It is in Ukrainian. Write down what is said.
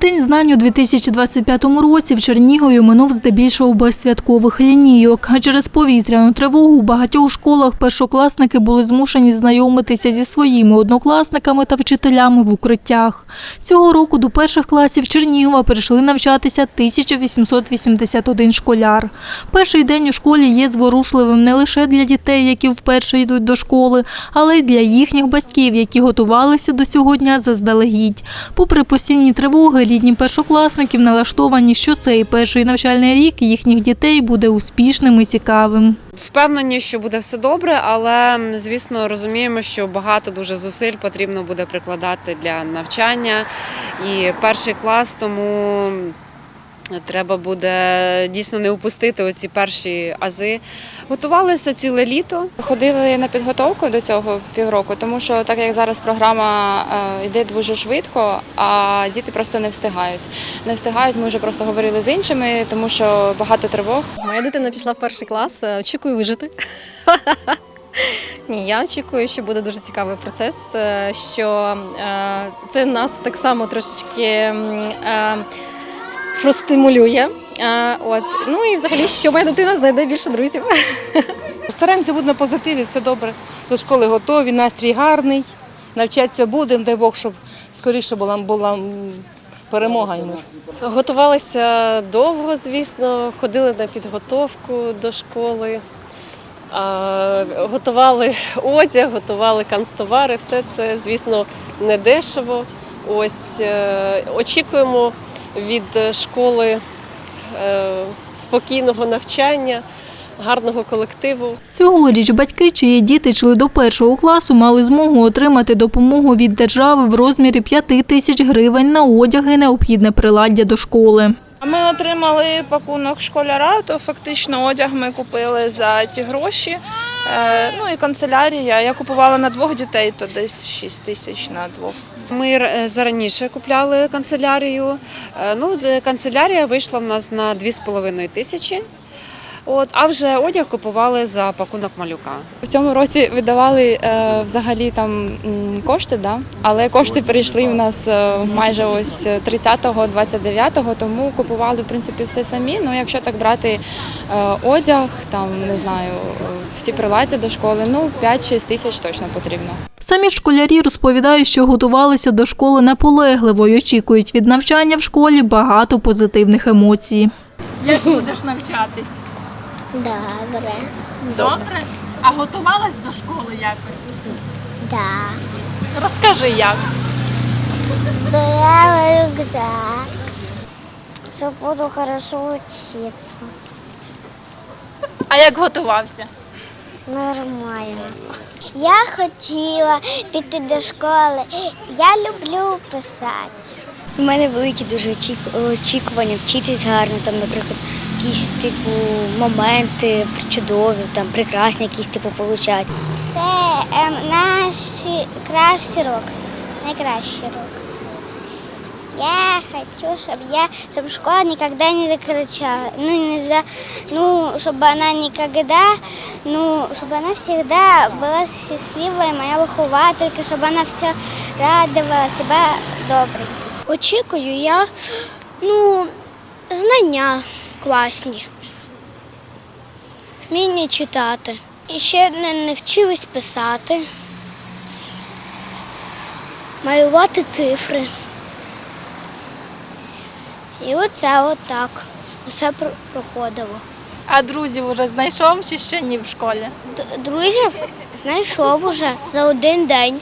День знань у 2025 році в Чернігові минув здебільшого без святкових лінійок. А через повітряну тривогу у багатьох школах першокласники були змушені знайомитися зі своїми однокласниками та вчителями в укриттях. Цього року до перших класів Чернігова прийшли навчатися 1881 школяр. Перший день у школі є зворушливим не лише для дітей, які вперше йдуть до школи, але й для їхніх батьків, які готувалися до цього дня заздалегідь. Попри постійні тривоги, рідні першокласників налаштовані, що цей перший навчальний рік їхніх дітей буде успішним і цікавим. Впевнені, що буде все добре, але звісно розуміємо, що багато дуже зусиль потрібно буде прикладати для навчання. І перший клас, тому треба буде дійсно не упустити оці перші ази. Готувалися ціле літо. Ходили на підготовку до цього півроку, тому що так як зараз програма е, йде дуже швидко, а діти просто не встигають. Не встигають. Ми вже просто говорили з іншими, тому що багато тривог. Моя дитина пішла в перший клас. е, Очікую вижити. Ні, я очікую, що буде дуже цікавий процес, е, що це нас так само трошечки простимулює. Е, От. Ну і взагалі, що моя дитина знайде більше друзів. Стараємося бути на позитиві, все добре. До школи готові, настрій гарний. Навчатися будемо, дай Бог, щоб скоріше була, була перемога і мир. Готувалися довго, звісно, ходили на підготовку до школи, а, готували одяг, готували канцтовари. Все це, звісно, не дешево. Ось е, очікуємо від школи е, спокійного навчання, гарного колективу. Цьогоріч батьки, чиї діти йшли до першого класу, мали змогу отримати допомогу від держави в розмірі 5 тисяч гривень на одяг і необхідне приладдя до школи. Ми отримали пакунок школяра, то фактично одяг ми купили за ці гроші. Е, Ну і канцелярія. Я купувала на двох дітей, то десь 6 тисяч на двох. Ми е, зараніше купляли канцелярію. Е, Ну, канцелярія вийшла в нас на 2,5 тисячі. От, а вже одяг купували за пакунок малюка. В цьому році видавали е, взагалі там кошти, да? але кошти перейшли у нас е, майже ось 30-го, 29-го, тому купували в принципі все самі. Ну, якщо так брати е, одяг, там не знаю, всі приладдя до школи, ну 5-6 тисяч точно потрібно. Самі школярі розповідають, що готувалися до школи наполегливо і очікують від навчання в школі багато позитивних емоцій. Як будеш навчатись? Добре, Добре? А готувалась до школи якось? да. Розкажи як. Брала рюкзак, что буду хорошо учиться. А як готувався? Нормально. Я хотіла піти до школи. Я люблю писати. У мене великі дуже очік- очікування вчитись гарно, там, наприклад, якісь типу моменти чудові, там прекрасні якісь типу получати. Це ем, наш кращий рок. Найкращий рок. Я хочу, щоб я, щоб школа никогда не закричала. Ну, не за, ну, чтобы она никогда, ну, чтобы она всегда была счастливая, моя вихователька, щоб вона все радувала себе добре. Очікую я ну, знання класні, вміння читати. І ще не навчилась писати, малювати цифри. І оце отак. Все проходило. А друзів уже знайшов чи ще ні в школі? Д- Друзів знайшов уже за один день.